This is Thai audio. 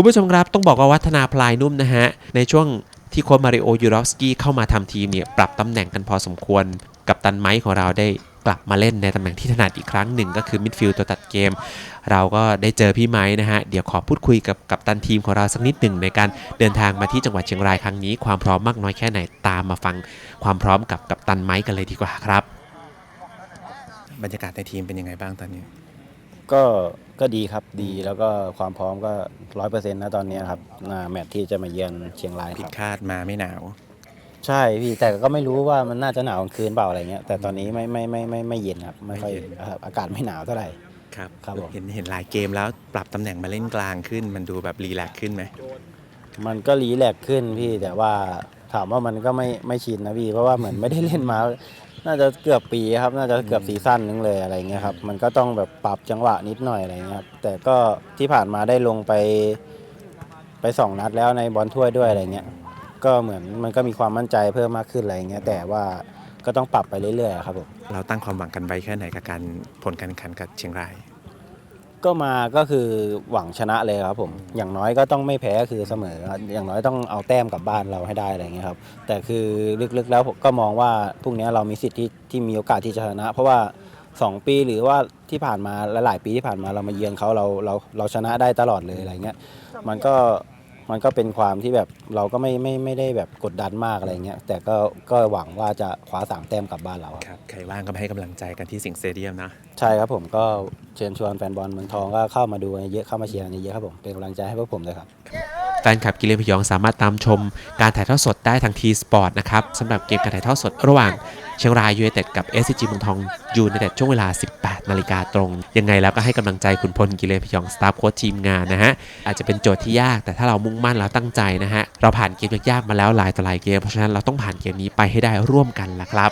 คุณผู้ชมครับต้องบอกว่าวัฒนาพลายนุ่มนะฮะ ในช่วงที่โค้ชมาริโอยูรอฟสกี้เข้ามาทำทีมเนี่ยปรับตำแหน่งกันพอสมควร กับตันไมค์ของเราได้กลับมาเล่นในตำแหน่งที่ถนัดอีกครั้งหนึ่งก็คือมิดฟิลด์ตัวตัดเกม เราก็ได้เจอพี่ไม้นะฮะ เดี๋ยวขอพูดคุยกับกับตันทีมของเราสักนิดหนึ่งในการเดินทางมาที่จังหวัดเชียงรายครั้งนี้ ความพร้อมมากน้อยแค่ไหนตามมาฟังความพร้อมกับกับตันไม้กันเลยดีกว่าครับ บรรยากาศในทีมเป็นยังไงบ้างตอนนี้ ก็ก็ดีครับดีแล้วก็ความพร้อมก็ร้อยเปอร์เซ็นต์นะตอนนี้ครับอ่าแมตช์ที่จะมาเยือนเชียงรายผิคดรับ คาดมาไม่หนาว ใช่พี่แต่ก็ไม่รู้ว่ามันน่าจะหนาวกลางคืนเปล่าอะไรเงี้ยแต่ตอนนี้ไม่ไม่ไม่ไม่ไม่เย็นครับไม่ค่อยไม่เย็น ครับอากาศไม่หนาวเท่าไหร่ ครับครับผม เห็นเห็นหลายเกมแล้วปรับตำแหน่งมาเล่นกลางขึ้น มันดูแบบรีแลกซ์ขึ้นไหมมันก็รีแลกซ์ขึ้นพี่แต่ว่า ถามว่ามันก็ไม่ไม่ชินนะพี่เพราะว่าเหมือนไม่ได้เล่นมา น่าจะเกือบปีครับ น่าจะเกือบซีซั่นนึงเลยอะไรเงี้ยครับ มันก็ต้องแบบปรับจังหวะนิดหน่อยอะไรเงี้ยครับแต่ก็ที่ผ่านมาได้ลงไป ไปสองนัดแล้วในบอลถ้วยด้วยอะไรเงี้ย ก็เหมือนมันก็มีความมั่นใจเพิ่มมากขึ้นอะไรเงี้ยแต่ว่าก็ต้องปรับไปเรื่อยๆครับผม เราตั้งความหวังกันไว้แค่ไหนกับการผลการแข่งขันกับเชียงราย ก็มาก็คือหวังชนะเลยครับผม อย่างน้อยก็ต้องไม่แพ้คือเสมออย่างน้อยต้องเอาแต้มกลับบ้านเราให้ได้อะไรเงี้ยครับ แต่คือลึกๆแล้วผมก็มองว่าพรุ่งนี้เรามีสิทธิ์ที่ที่มีโอกาสที่จะชนะ เพราะว่า 2 ปีหรือว่าที่ผ่านมาหลายๆปีที่ผ่านมาเรามาเยือนเขาเราเราเราชนะได้ตลอดเลยอะไรเงี้ย มันก็ มันก็เป็นความที่แบบเราก็ไม่ไม่ไม่ได้แบบกดดันมากอะไรเงี้ยแต่ก็ก็หวังว่าจะคว้าสามแต้มกลับบ้านเราครับครับใครว่างก็มาให้กำลังใจกันที่สิงห์สเตเดียมนะ ใช่ครับผมก็เชิญชวนแฟนบอลเมืองทองก็เข้ามาดูกันเยอะเข้ามาเชียร์กันเยอะครับผมเป็นกำลังใจให้พวกผมเลยครับ แฟนคลับกิเลนพยองสามารถตามชมการถ่ายทอดสดได้ทางทีสปอร์ตนะครับสำหรับเกมการถ่ายทอดสดระหว่าง เชียงรายยู i นเต็ดกับ s c g เมืองทองยู i นเต็ดช่วงเวลา 18 นาฬิกาตรง ยังไงแล้วก็ให้กำลังใจคุณพลกิเลนพยองสตาฟโค้ชทีมงานนะฮะ อาจจะเป็นโจทย์ที่ยากแต่ถ้าเรามุ่งมั่นแล้วตั้งใจนะฮะ เราผ่านเกมยากๆมาแล้วหลายต่อหลายเกม เพราะฉะนั้นเราต้องผ่านเกมนี้ไปให้ได้ร่วมกันละครับ